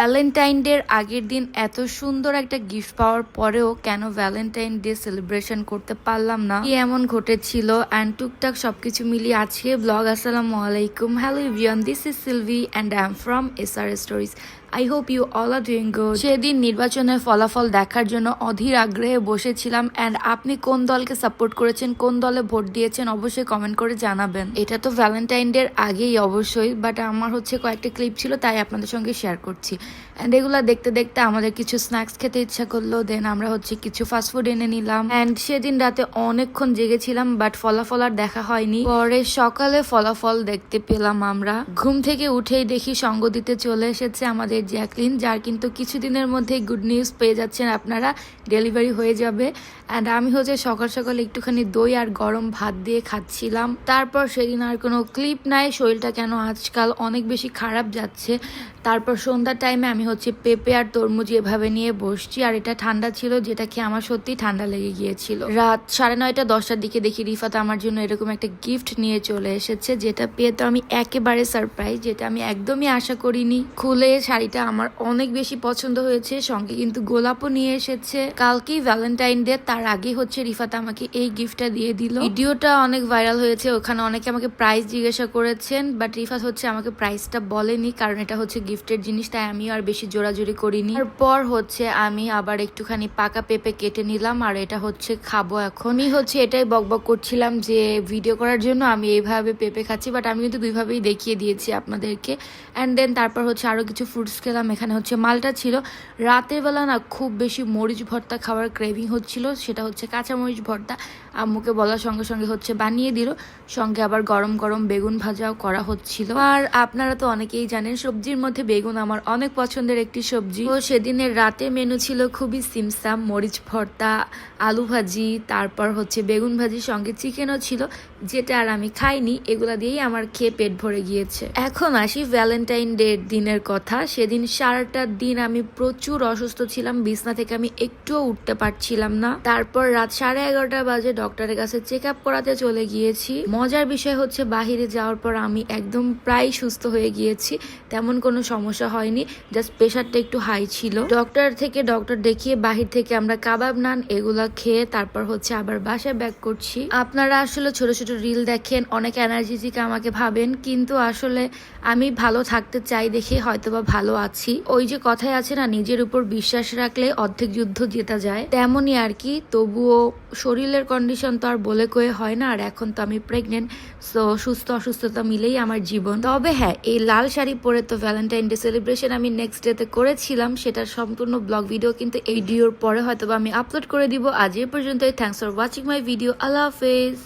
Valentine ডের আগের দিন এত সুন্দর একটা গিফট পাওয়ার পরেও কেন ভ্যালেন্টাইন ডে সেলিব্রেশন করতে পারলাম না? কি এমন ঘটেছিল? অ্যান্ড টুকটাক সবকিছু মিলিয়ে আজকে ব্লগ, আসসালামু আলাইকুম। Hello everyone this is Silvi and I am from S R stories I hope you all are doing good সেদিন নির্বাচনের ফলাফল দেখার জন্য অধীর আগ্রহে বসেছিলাম। অ্যান্ড আপনি কোন দলকে সাপোর্ট করেছেন, কোন দলে ভোট দিয়েছেন অবশ্যই কমেন্ট করে জানাবেন। এটা তো ভ্যালেন্টাইন ডের আগেই অবশ্যই বাট আমার হচ্ছে কয়েকটা ক্লিপ ছিল, তাই আপনাদের সঙ্গে শেয়ার করছি। অ্যান্ড এগুলো দেখতে দেখতে আমাদের কিছু স্ন্যাক্স খেতে ইচ্ছা করল দেন আমরা হচ্ছে কিছু ফাস্টফুড এনে নিলাম। অ্যান্ড সেদিন রাতে অনেকক্ষণ জেগেছিলাম বাট ফলাফল আর দেখা হয়নি। পরে সকালে ফলাফল দেখতে পেলাম আমরা। ঘুম থেকে উঠেই দেখি সঙ্গ দিতে চলে এসেছে আমাদের জ্যাকলিন, যার কিন্তু কিছুদিনের মধ্যে গুড নিউজ পেয়ে যাচ্ছেন আপনারা ডেলিভারি হয়ে যাবে। অ্যান্ড আমি হচ্ছে সকাল সকাল একটুখানি দই আর গরম ভাত দিয়ে খাচ্ছিলাম। তারপর সেদিন আর কোনো ক্লিপ নাই, শরীরটা কেন আজকাল অনেক বেশি খারাপ যাচ্ছে। তারপর সন্ধ্যার টাইমে আমি হচ্ছে পেঁপে আর তরমুজ এভাবে নিয়ে বসছি, আর এটা ঠান্ডা ছিল, যেটা খেয়ে আমার সত্যি ঠান্ডা লেগে গিয়েছিল। রাত সাড়ে নয়টা, দশটার দিকে দেখি রিফাত আমার জন্য এরকম একটা গিফট নিয়ে চলে এসেছে, যেটা পেয়ে তো আমি একেবারে সারপ্রাইজ যেটা আমি একদমই আশা করিনি। খুলে শাড়িটা আমার অনেক বেশি পছন্দ হয়েছে, সঙ্গে কিন্তু গোলাপও নিয়ে এসেছে। কালকেই ভ্যালেন্টাইন ডে তার আগে হচ্ছে রিফাত আমাকে এই গিফটটা দিয়ে দিল। ভিডিওটা অনেক ভাইরাল হয়েছে, ওখানে অনেকে আমাকে প্রাইস জিজ্ঞাসা করেছেন বাট রিফাত হচ্ছে আমাকে প্রাইসটা বলেনি, কারণ এটা হচ্ছে গিফটের জিনিস তাই আমি আর বেশি জোরাজুরি করিনি। তারপর হচ্ছে আমি আবার একটুখানি পাকা পেঁপে কেটে নিলাম, আর এটা হচ্ছে খাব এখনই হচ্ছে এটাই বকবক করছিলাম যে ভিডিও করার জন্য আমি এইভাবে পেঁপে খাচ্ছি বাট আমি কিন্তু দুইভাবেই দেখিয়ে দিয়েছি আপনাদেরকে। অ্যান্ড দেন তারপর হচ্ছে আরও কিছু ফ্রুটস খেলাম, এখানে হচ্ছে মালটা ছিল। রাতের বেলা না খুব বেশি মরিচ ভর্তা খাওয়ার ক্রেভিং হচ্ছিল, সেটা হচ্ছে কাঁচা মরিচ ভর্তা। আম্মুকে বলার সঙ্গে সঙ্গে হচ্ছে বানিয়ে দিল, সঙ্গে আবার গরম গরম বেগুন ভাজাও করা হচ্ছিল। আর আপনারা তো অনেকেই জানেন, সবজির মধ্যে বেগুন আমার অনেক পছন্দের একটি সবজি। তো সেদিনের রাতে মেনু ছিল খুবই সিমসাম, মরিচ ভর্তা, আলু ভাজি, তারপর হচ্ছে বেগুন ভাজির সঙ্গে চিকেনও ছিল, যেটা আর আমি খাইনি, এগুলা দিয়েই আমার খেয়ে পেট ভরে গিয়েছে। এখন আসি ভ্যালেন্টাইন ডে দিনের কথা। সেদিন সারাটা দিন আমি প্রচুর অসুস্থ ছিলাম, বিছনা থেকে আমি একটুও উঠতে পারছিলাম না। তারপর রাত সাড়ে এগারোটা বাজে ডক্টরের কাছে চেক আপ করাতে চলে গিয়েছি। মজার বিষয় হচ্ছে বাহিরে যাওয়ার পর আমি একদম প্রায় সুস্থ হয়ে গিয়েছি, তেমন কোনো সমস্যা হয়নি জাস্ট প্রেশারটা একটু হাই ছিল। ডক্টর থেকে ডক্টর দেখিয়ে বাহির থেকে আমরা কাবাব নান এগুলা খেয়ে তারপর হচ্ছে আবার বাসায় ব্যাক করছি। আপনারা আসলে ছোট ছোট রিল দেখেন, অনেক এনার্জেটিক আমাকে ভাবেন, কিন্তু আসলে আমি ভালো থাকতে চাই দেখে হয়তোবা ভালো আছি। ওই যে কথায় আছে না, নিজের উপর বিশ্বাস রাখলে অর্ধেক যুদ্ধ জেতা যায়। তেমনই আর কি, তবুও শরীরের কন্ডিশন তো আর বলে কয়ে হয় না, আর এখন তো আমি প্রেগনেন্ট সো সুস্থ অসুস্থতা মিলেই আমার জীবন। তবে হ্যাঁ এই লাল শাড়ি পরে তো ভ্যালেন্টাইন ডে সেলিব্রেশন আমি নেক্সট ডেতে করেছিলাম, সেটার সম্পূর্ণ ব্লগ ভিডিও কিন্তু এই ডিওর পরে হয়তো আমি আপলোড করে দিব। আজ এ পর্যন্তই thanks for watching my video আল্লাহ হাফেজ।